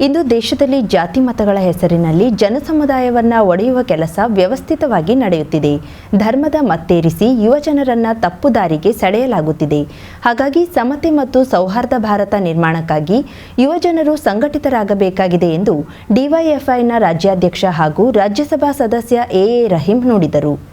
ಇಂದು ದೇಶದಲ್ಲಿ ಜಾತಿ ಮತಗಳ ಹೆಸರಿನಲ್ಲಿ ಜನಸಮುದಾಯವನ್ನ ಒಡೆಯುವ ಕೆಲಸ ವ್ಯವಸ್ಥಿತವಾಗಿ ನಡೆಯುತ್ತಿದೆ. ಧರ್ಮದ ಮತ್ತೇರಿಸಿ ಯುವಜನರನ್ನ ತಪ್ಪು ದಾರಿಗೆ ಸೆಳೆಯಲಾಗುತ್ತಿದೆ. ಹಾಗಾಗಿ ಸಮತೆ ಮತ್ತು ಸೌಹಾರ್ದ ಭಾರತ ನಿರ್ಮಾಣಕ್ಕಾಗಿ ಯುವಜನರು ಸಂಘಟಿತರಾಗಬೇಕಾಗಿದೆ ಎಂದು ಡಿವೈಎಫ್ಐನ ರಾಜ್ಯಾಧ್ಯಕ್ಷ ಹಾಗೂ ರಾಜ್ಯಸಭಾ ಸದಸ್ಯ ಎಎ ರಹೀಂ ನುಡಿದರು.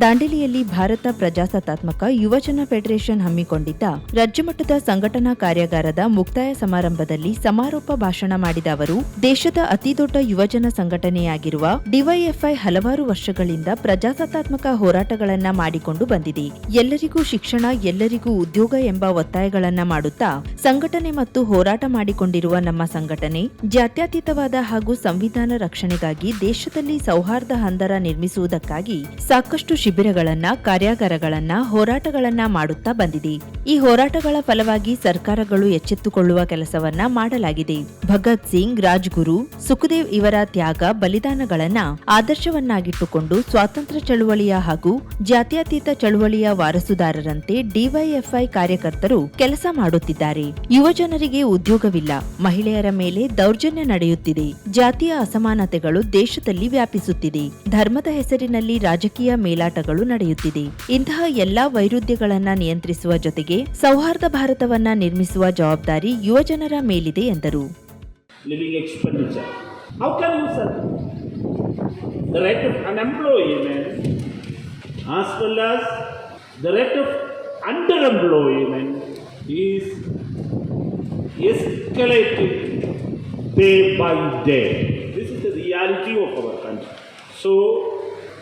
ದಾಂಡೇಲಿಯಲ್ಲಿ ಭಾರತ ಪ್ರಜಾಸತ್ತಾತ್ಮಕ ಯುವಜನ ಫೆಡರೇಷನ್ ಹಮ್ಮಿಕೊಂಡಿದ್ದ ರಾಜ್ಯಮಟ್ಟದ ಸಂಘಟನಾ ಕಾರ್ಯಾಗಾರದ ಮುಕ್ತಾಯ ಸಮಾರಂಭದಲ್ಲಿ ಸಮಾರೋಪ ಭಾಷಣ ಮಾಡಿದ ಅವರು, ದೇಶದ ಅತಿದೊಡ್ಡ ಯುವಜನ ಸಂಘಟನೆಯಾಗಿರುವ ಡಿವೈಎಫ್ಐ ಹಲವಾರು ವರ್ಷಗಳಿಂದ ಪ್ರಜಾಸತ್ತಾತ್ಮಕ ಹೋರಾಟಗಳನ್ನ ಮಾಡಿಕೊಂಡು ಬಂದಿದೆ. ಎಲ್ಲರಿಗೂ ಶಿಕ್ಷಣ, ಎಲ್ಲರಿಗೂ ಉದ್ಯೋಗ ಎಂಬ ಒತ್ತಾಯಗಳನ್ನ ಮಾಡುತ್ತಾ ಸಂಘಟನೆ ಮತ್ತು ಹೋರಾಟ ಮಾಡಿಕೊಂಡಿರುವ ನಮ್ಮ ಸಂಘಟನೆ ಜಾತ್ಯತೀತವಾದ ಹಾಗೂ ಸಂವಿಧಾನ ರಕ್ಷಣೆಗಾಗಿ ದೇಶದಲ್ಲಿ ಸೌಹಾರ್ದ ಹಂದರ ನಿರ್ಮಿಸುವುದಕ್ಕಾಗಿ ಸಾಕಷ್ಟು ಶಿಬಿರಗಳನ್ನ, ಕಾರ್ಯಾಗಾರಗಳನ್ನ, ಹೋರಾಟಗಳನ್ನ ಮಾಡುತ್ತಾ ಬಂದಿದೆ. ಈ ಹೋರಾಟಗಳ ಫಲವಾಗಿ ಸರ್ಕಾರಗಳು ಎಚ್ಚೆತ್ತುಕೊಳ್ಳುವ ಕೆಲಸವನ್ನ ಮಾಡಲಾಗಿದೆ. ಭಗತ್ ಸಿಂಗ್, ರಾಜ್ಗುರು, ಸುಖದೇವ್ ಇವರ ತ್ಯಾಗ, ಬಲಿದಾನಗಳನ್ನ ಆದರ್ಶವನ್ನಾಗಿಟ್ಟುಕೊಂಡು ಸ್ವಾತಂತ್ರ್ಯ ಚಳುವಳಿಯ ಹಾಗೂ ಜಾತ್ಯತೀತ ಚಳುವಳಿಯ ವಾರಸುದಾರರಂತೆ ಡಿವೈಎಫ್ಐ ಕಾರ್ಯಕರ್ತರು ಕೆಲಸ ಮಾಡುತ್ತಿದ್ದಾರೆ. ಯುವಜನರಿಗೆ ಉದ್ಯೋಗವಿಲ್ಲ. ಮಹಿಳೆಯರ ಮೇಲೆ ದೌರ್ಜನ್ಯ ನಡೆಯುತ್ತಿದೆ. ಜಾತಿಯ ಅಸಮಾನತೆಗಳು ದೇಶದಲ್ಲಿ ವ್ಯಾಪಿಸುತ್ತಿದೆ. ಧರ್ಮದ ಹೆಸರಿನಲ್ಲಿ ರಾಜಕೀಯ ಗಳು ನಡೆಯುತ್ತಿದೆ. ಇಂತಹ ಎಲ್ಲಾ ವೈರುಧ್ಯಗಳನ್ನು ನಿಯಂತ್ರಿಸುವ ಜೊತೆಗೆ ಸೌಹಾರ್ದ ಭಾರತವನ್ನ ನಿರ್ಮಿಸುವ ಜವಾಬ್ದಾರಿ ಯೋಜನರ ಮೇಲಿದೆ ಎಂದರು. Living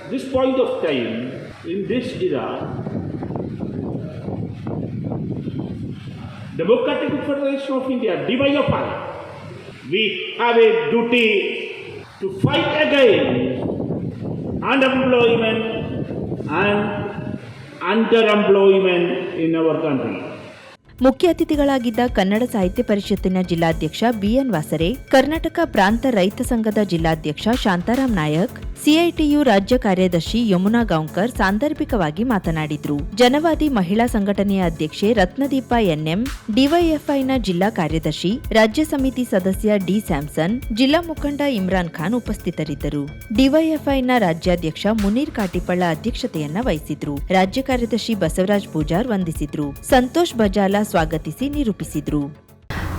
this point of time, in this era, Democratic Federation of India, DYFI, we have a duty to fight against unemployment and underemployment in our country. ಮುಖ್ಯ ಅತಿಥಿಗಳಾಗಿದ್ದ ಕನ್ನಡ ಸಾಹಿತ್ಯ ಪರಿಷತ್ತಿನ ಜಿಲ್ಲಾಧ್ಯಕ್ಷ ಬಿಎನ್ ವಾಸರೆ ಕರ್ನಾಟಕ ಪ್ರಾಂತ ರೈತ ಸಂಘದ ಜಿಲ್ಲಾಧ್ಯಕ್ಷ ಶಾಂತಾರಾಮ್ ನಾಯಕ್ ಸಿಐಟಿಯು ರಾಜ್ಯ ಕಾರ್ಯದರ್ಶಿ ಯಮುನಾ ಗಾಂವ್ಕರ್ ಸಾಂದರ್ಭಿಕವಾಗಿ ಮಾತನಾಡಿದ್ರು. ಜನವಾದಿ ಮಹಿಳಾ ಸಂಘಟನೆಯ ಅಧ್ಯಕ್ಷೆ ರತ್ನದೀಪ ಎನ್ಎಂ, ಡಿವೈಎಫ್ಐನ ಜಿಲ್ಲಾ ಕಾರ್ಯದರ್ಶಿ, ರಾಜ್ಯ ಸಮಿತಿ ಸದಸ್ಯ ಡಿ ಸ್ಯಾಮ್ಸನ್, ಜಿಲ್ಲಾ ಮುಖಂಡ ಇಮ್ರಾನ್ ಖಾನ್ ಉಪಸ್ಥಿತರಿದ್ದರು. ಡಿವೈಎಫ್ಐನ ರಾಜ್ಯಾಧ್ಯಕ್ಷ ಮುನೀರ್ ಕಾಟಿಪಳ್ಳ ಅಧ್ಯಕ್ಷತೆಯನ್ನ ವಹಿಸಿದ್ರು. ರಾಜ್ಯ ಕಾರ್ಯದರ್ಶಿ ಬಸವರಾಜ್ ಪೂಜಾರ್ ವಂದಿಸಿದ್ರು. ಸಂತೋಷ್ ಬಜಾಲ ಸ್ವಾಗತಿಸಿ ನಿರೂಪಿಸಿದ್ರು.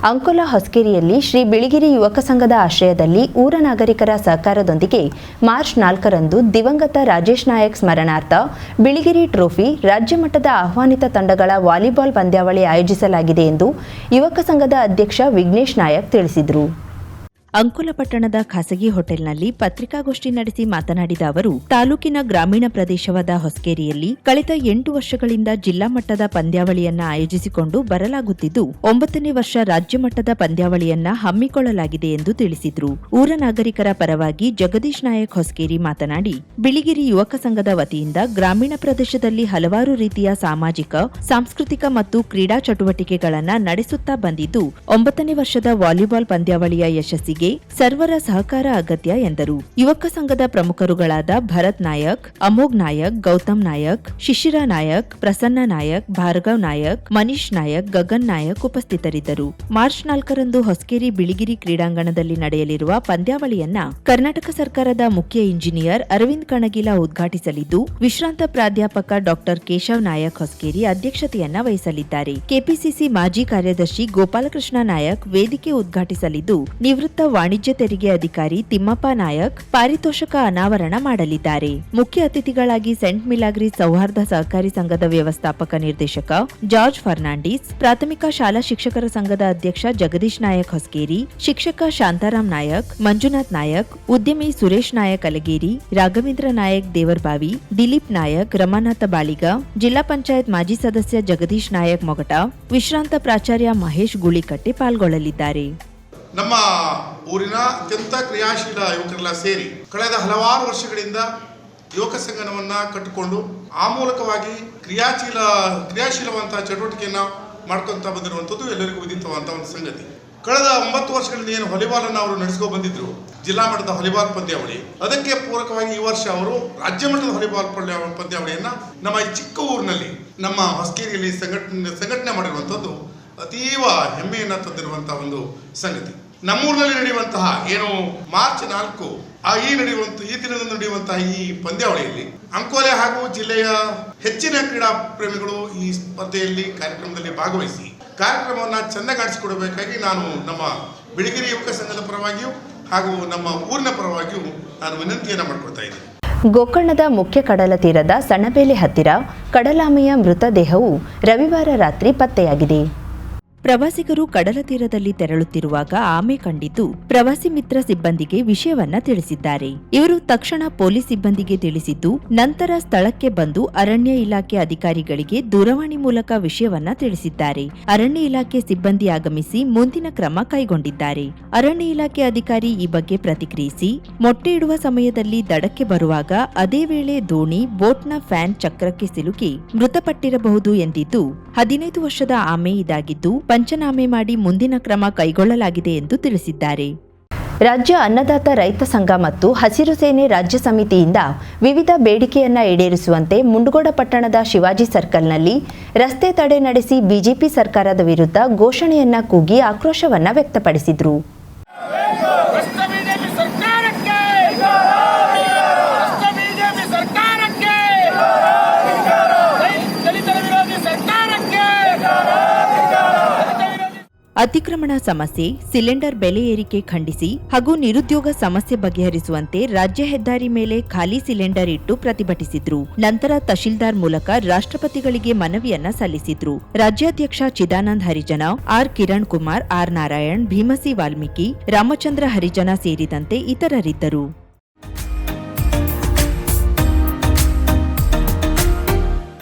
ಅಂಕೋಲ ಹೊಸಕೇರಿಯಲ್ಲಿ ಶ್ರೀ ಬಿಳಿಗಿರಿ ಯುವಕ ಸಂಘದ ಆಶ್ರಯದಲ್ಲಿ ಊರ ನಾಗರಿಕರ ಸಹಕಾರದೊಂದಿಗೆ ಮಾರ್ಚ್ ನಾಲ್ಕರಂದು ದಿವಂಗತ ರಾಜೇಶ್ ನಾಯಕ್ ಸ್ಮರಣಾರ್ಥ ಬಿಳಿಗಿರಿ ಟ್ರೋಫಿ ರಾಜ್ಯ ಮಟ್ಟದ ಆಹ್ವಾನಿತ ತಂಡಗಳ ವಾಲಿಬಾಲ್ ಪಂದ್ಯಾವಳಿ ಆಯೋಜಿಸಲಾಗಿದೆ ಎಂದು ಯುವಕ ಸಂಘದ ಅಧ್ಯಕ್ಷ ವಿಘ್ನೇಶ್ ನಾಯಕ್ ತಿಳಿಸಿದರು. ಅಂಕೋಲ ಪಟ್ಟಣದ ಖಾಸಗಿ ಹೋಟೆಲ್ನಲ್ಲಿ ಪತ್ರಿಕಾಗೋಷ್ಠಿ ನಡೆಸಿ ಮಾತನಾಡಿದ ಅವರು, ತಾಲೂಕಿನ ಗ್ರಾಮೀಣ ಪ್ರದೇಶವಾದ ಹೊಸಕೇರಿಯಲ್ಲಿ ಕಳೆದ ಎಂಟು ವರ್ಷಗಳಿಂದ ಜಿಲ್ಲಾ ಮಟ್ಟದ ಪಂದ್ಯಾವಳಿಯನ್ನ ಆಯೋಜಿಸಿಕೊಂಡು ಬರಲಾಗುತ್ತಿದ್ದು, ಒಂಬತ್ತನೇ ವರ್ಷ ರಾಜ್ಯ ಮಟ್ಟದ ಪಂದ್ಯಾವಳಿಯನ್ನ ಹಮ್ಮಿಕೊಳ್ಳಲಾಗಿದೆ ಎಂದು ತಿಳಿಸಿದ್ರು. ಊರ ನಾಗರಿಕರ ಪರವಾಗಿ ಜಗದೀಶ್ ನಾಯಕ್ ಹೊಸಕೇರಿ ಮಾತನಾಡಿ, ಬಿಳಿಗಿರಿ ಯುವಕ ಸಂಘದ ವತಿಯಿಂದ ಗ್ರಾಮೀಣ ಪ್ರದೇಶದಲ್ಲಿ ಹಲವಾರು ರೀತಿಯ ಸಾಮಾಜಿಕ, ಸಾಂಸ್ಕೃತಿಕ ಮತ್ತು ಕ್ರೀಡಾ ಚಟುವಟಿಕೆಗಳನ್ನು ನಡೆಸುತ್ತಾ ಬಂದಿದ್ದು, ಒಂಬತ್ತನೇ ವರ್ಷದ ವಾಲಿಬಾಲ್ ಪಂದ್ಯಾವಳಿಯ ಯಶಸ್ಸಿಗೆ ಸರ್ವರ ಸಹಕಾರ ಅಗತ್ಯ ಎಂದರು. ಯುವಕ ಸಂಘದ ಪ್ರಮುಖರುಗಳಾದ ಭರತ್ ನಾಯಕ್, ಅಮೋಘ್ ನಾಯಕ್, ಗೌತಮ್ ನಾಯಕ್, ಶಿಶಿರ ನಾಯಕ್, ಪ್ರಸನ್ನ ನಾಯಕ್, ಭಾರ್ಗವ್ ನಾಯಕ್, ಮನೀಶ್ ನಾಯಕ್, ಗಗನ್ ನಾಯಕ್ ಉಪಸ್ಥಿತರಿದ್ದರು. ಮಾರ್ಚ್ ನಾಲ್ಕರಂದು ಹೊಸಕೇರಿ ಬಿಳಿಗಿರಿ ಕ್ರೀಡಾಂಗಣದಲ್ಲಿ ನಡೆಯಲಿರುವ ಪಂದ್ಯಾವಳಿಯನ್ನ ಕರ್ನಾಟಕ ಸರ್ಕಾರದ ಮುಖ್ಯ ಇಂಜಿನಿಯರ್ ಅರವಿಂದ್ ಕಣಗಿಲ ಉದ್ಘಾಟಿಸಲಿದ್ದು, ವಿಶ್ರಾಂತ ಪ್ರಾಧ್ಯಾಪಕ ಡಾಕ್ಟರ್ ಕೇಶವ್ ನಾಯಕ್ ಹೊಸಕೇರಿ ಅಧ್ಯಕ್ಷತೆಯನ್ನ ವಹಿಸಲಿದ್ದಾರೆ. ಕೆಪಿಸಿಸಿ ಮಾಜಿ ಕಾರ್ಯದರ್ಶಿ ಗೋಪಾಲಕೃಷ್ಣ ನಾಯಕ್ ವೇದಿಕೆ ಉದ್ಘಾಟಿಸಲಿದ್ದು, ನಿವೃತ್ತ ವಾಣಿಜ್ಯ ತೆರಿಗೆ ಅಧಿಕಾರಿ ತಿಮ್ಮಪ್ಪ ನಾಯಕ್ ಪಾರಿತೋಷಕ ಅನಾವರಣ ಮಾಡಲಿದ್ದಾರೆ. ಮುಖ್ಯ ಅತಿಥಿಗಳಾಗಿ ಸೆಂಟ್ ಮಿಲಾಗ್ರಿ ಸೌಹಾರ್ದ ಸಹಕಾರಿ ಸಂಘದ ವ್ಯವಸ್ಥಾಪಕ ನಿರ್ದೇಶಕ ಜಾರ್ಜ್ ಫರ್ನಾಂಡಿಸ್, ಪ್ರಾಥಮಿಕ ಶಾಲಾ ಶಿಕ್ಷಕರ ಸಂಘದ ಅಧ್ಯಕ್ಷ ಜಗದೀಶ್ ನಾಯಕ್ ಹೊಸ್ಕೇರಿ ಶಿಕ್ಷಕ ಶಾಂತಾರಾಮ್ ನಾಯಕ್, ಮಂಜುನಾಥ್ ನಾಯಕ್, ಉದ್ಯಮಿ ಸುರೇಶ್ ನಾಯಕ್ ಅಲಗೇರಿ, ರಾಘವೇಂದ್ರ ನಾಯಕ್ ದೇವರ್ಬಾವಿ, ದಿಲೀಪ್ ನಾಯಕ್, ರಮಾನಾಥ ಬಾಳಿಗ, ಜಿಲ್ಲಾ ಪಂಚಾಯತ್ ಮಾಜಿ ಸದಸ್ಯ ಜಗದೀಶ್ ನಾಯಕ್ ಮೊಗಟ, ವಿಶ್ರಾಂತ ಪ್ರಾಚಾರ್ಯ ಮಹೇಶ್ ಗುಳಿಕಟ್ಟೆ ಪಾಲ್ಗೊಳ್ಳಲಿದ್ದಾರೆ. ನಮ್ಮ ಊರಿನ ಅತ್ಯಂತ ಕ್ರಿಯಾಶೀಲ ಯುವಕರೆಲ್ಲ ಸೇರಿ ಕಳೆದ ಹಲವಾರು ವರ್ಷಗಳಿಂದ ಯುವಕ ಸಂಘನವನ್ನು ಕಟ್ಟಿಕೊಂಡು ಆ ಮೂಲಕವಾಗಿ ಕ್ರಿಯಾಶೀಲ ಕ್ರಿಯಾಶೀಲವಂತಹ ಚಟುವಟಿಕೆಯನ್ನ ಮಾಡ್ಕೊತಾ ಬಂದಿರುವಂಥದ್ದು ಎಲ್ಲರಿಗೂ ವಿದಿತವಂತ ಒಂದು ಸಂಗತಿ. ಕಳೆದ ಒಂಬತ್ತು ವರ್ಷಗಳಿಂದ ಏನು ವಾಲಿಬಾಲ್ ಅನ್ನು ಅವರು ನಡೆಸ್ಕೊ ಬಂದಿದ್ರು, ಜಿಲ್ಲಾ ಮಟ್ಟದ ವಾಲಿಬಾಲ್ ಪಂದ್ಯಾವಳಿ. ಅದಕ್ಕೆ ಪೂರಕವಾಗಿ ಈ ವರ್ಷ ಅವರು ರಾಜ್ಯ ಮಟ್ಟದ ವಾಲಿಬಾಲ್ ಪಂದ್ಯಾವಳಿಯನ್ನ ನಮ್ಮ ಈ ಚಿಕ್ಕ ಊರಿನಲ್ಲಿ, ನಮ್ಮ ಹೊಸಕೇರಿಯಲ್ಲಿ ಸಂಘಟನೆ ಸಂಘಟನೆ ಮಾಡಿರುವಂಥದ್ದು ಅತೀವ ಹೆಮ್ಮೆಯನ್ನು ತಂದಿರುವಂಥ ಒಂದು ಸಂಗತಿ. ನಮ್ಮೂರಿನಲ್ಲಿ ನಡೆಯುವಂತಹ ಏನು ಮಾರ್ಚ್ ನಾಲ್ಕು, ಆ ಈ ನಡೆಯುವಂತಹ ಈ ದಿನದಂದು ನಡೆಯುವಂತಹ ಈ ಪಂದ್ಯಾವಳಿಯಲ್ಲಿ ಅಂಕೋಲೆ ಹಾಗೂ ಜಿಲ್ಲೆಯ ಹೆಚ್ಚಿನ ಕ್ರೀಡಾ ಪ್ರೇಮಿಗಳು ಈ ಸ್ಪರ್ಧೆಯಲ್ಲಿ ಕಾರ್ಯಕ್ರಮದಲ್ಲಿ ಭಾಗವಹಿಸಿ ಕಾರ್ಯಕ್ರಮವನ್ನು ಚೆಂದಗಾಡಿಸಿಕೊಡಬೇಕಾಗಿ ನಾನು ನಮ್ಮ ಬಿಳಿಗಿರಿ ಯುವಕ ಸಂಘದ ಪರವಾಗಿಯೂ ಹಾಗೂ ನಮ್ಮ ಊರಿನ ಪರವಾಗಿಯೂ ನಾನು ವಿನಂತಿಯನ್ನು ಮಾಡ್ಕೊಳ್ತಾ ಇದ್ದೀನಿ. ಗೋಕರ್ಣದ ಮುಖ್ಯ ಕಡಲ ತೀರದ ಸಣಬೇಲೆ ಹತ್ತಿರ ಕಡಲಾಮೆಯ ಮೃತದೇಹವು ರವಿವಾರ ರಾತ್ರಿ ಪತ್ತೆಯಾಗಿದೆ. ಪ್ರವಾಸಿಗರು ಕಡಲ ತೀರದಲ್ಲಿ ತೆರಳುತ್ತಿರುವಾಗ ಆಮೆ ಕಂಡಿದ್ದು ಪ್ರವಾಸಿ ಮಿತ್ರ ಸಿಬ್ಬಂದಿಗೆ ವಿಷಯವನ್ನ ತಿಳಿಸಿದ್ದಾರೆ. ಇವರು ತಕ್ಷಣ ಪೊಲೀಸ್ ಸಿಬ್ಬಂದಿಗೆ ತಿಳಿಸಿದ್ದು, ನಂತರ ಸ್ಥಳಕ್ಕೆ ಬಂದು ಅರಣ್ಯ ಇಲಾಖೆ ಅಧಿಕಾರಿಗಳಿಗೆ ದೂರವಾಣಿ ಮೂಲಕ ವಿಷಯವನ್ನ ತಿಳಿಸಿದ್ದಾರೆ. ಅರಣ್ಯ ಇಲಾಖೆ ಸಿಬ್ಬಂದಿ ಆಗಮಿಸಿ ಮುಂದಿನ ಕ್ರಮ ಕೈಗೊಂಡಿದ್ದಾರೆ. ಅರಣ್ಯ ಇಲಾಖೆ ಅಧಿಕಾರಿ ಈ ಬಗ್ಗೆ ಪ್ರತಿಕ್ರಿಯಿಸಿ, ಮೊಟ್ಟೆ ಇಡುವ ಸಮಯದಲ್ಲಿ ದಡಕ್ಕೆ ಬರುವಾಗ ಅದೇ ವೇಳೆ ದೋಣಿ, ಬೋಟ್ನ ಫ್ಯಾನ್ ಚಕ್ರಕ್ಕೆ ಸಿಲುಕಿ ಮೃತಪಟ್ಟಿರಬಹುದು ಎಂದಿದ್ದು, ಹದಿನೈದು ವರ್ಷದ ಆಮೆ ಇದಾಗಿದ್ದು ಪಂಚನಾಮೆ ಮಾಡಿ ಮುಂದಿನ ಕ್ರಮ ಕೈಗೊಳ್ಳಲಾಗಿದೆ ಎಂದು ತಿಳಿಸಿದ್ದಾರೆ. ರಾಜ್ಯ ಅನ್ನದಾತ ರೈತ ಸಂಘ ಮತ್ತು ಹಸಿರು ಸೇನೆ ರಾಜ್ಯ ಸಮಿತಿಯಿಂದ ವಿವಿಧ ಬೇಡಿಕೆಯನ್ನ ಈಡೇರಿಸುವಂತೆ ಮುಂಡಗೋಡ ಪಟ್ಟಣದ ಶಿವಾಜಿ ಸರ್ಕಲ್ನಲ್ಲಿ ರಸ್ತೆ ತಡೆ ನಡೆಸಿ ಬಿಜೆಪಿ ಸರ್ಕಾರದ ವಿರುದ್ಧ ಘೋಷಣೆಯನ್ನ ಕೂಗಿ ಆಕ್ರೋಶವನ್ನ ವ್ಯಕ್ತಪಡಿಸಿದ್ರು. ಅತಿಕ್ರಮಣ ಸಮಸ್ಯೆ, ಸಿಲಿಂಡರ್ ಬೆಲೆ ಏರಿಕೆ ಖಂಡಿಸಿ ಹಾಗೂ ನಿರುದ್ಯೋಗ ಸಮಸ್ಯೆ ಬಗೆಹರಿಸುವಂತೆ ರಾಜ್ಯ ಹೆದ್ದಾರಿ ಮೇಲೆ ಖಾಲಿ ಸಿಲಿಂಡರ್ ಇಟ್ಟು ಪ್ರತಿಭಟಿಸಿದ್ರು. ನಂತರ ತಹಶೀಲ್ದಾರ್ ಮೂಲಕ ರಾಷ್ಟ್ರಪತಿಗಳಿಗೆ ಮನವಿಯನ್ನ ಸಲ್ಲಿಸಿದ್ರು. ರಾಜ್ಯಾಧ್ಯಕ್ಷ ಚಿದಾನಂದ್ ಹರಿಜನ, ಆರ್ ಕಿರಣ್ ಕುಮಾರ್, ಆರ್ ನಾರಾಯಣ್, ಭೀಮಸಿ ವಾಲ್ಮೀಕಿ, ರಾಮಚಂದ್ರ ಹರಿಜನ ಸೇರಿದಂತೆ ಇತರರಿದ್ದರು.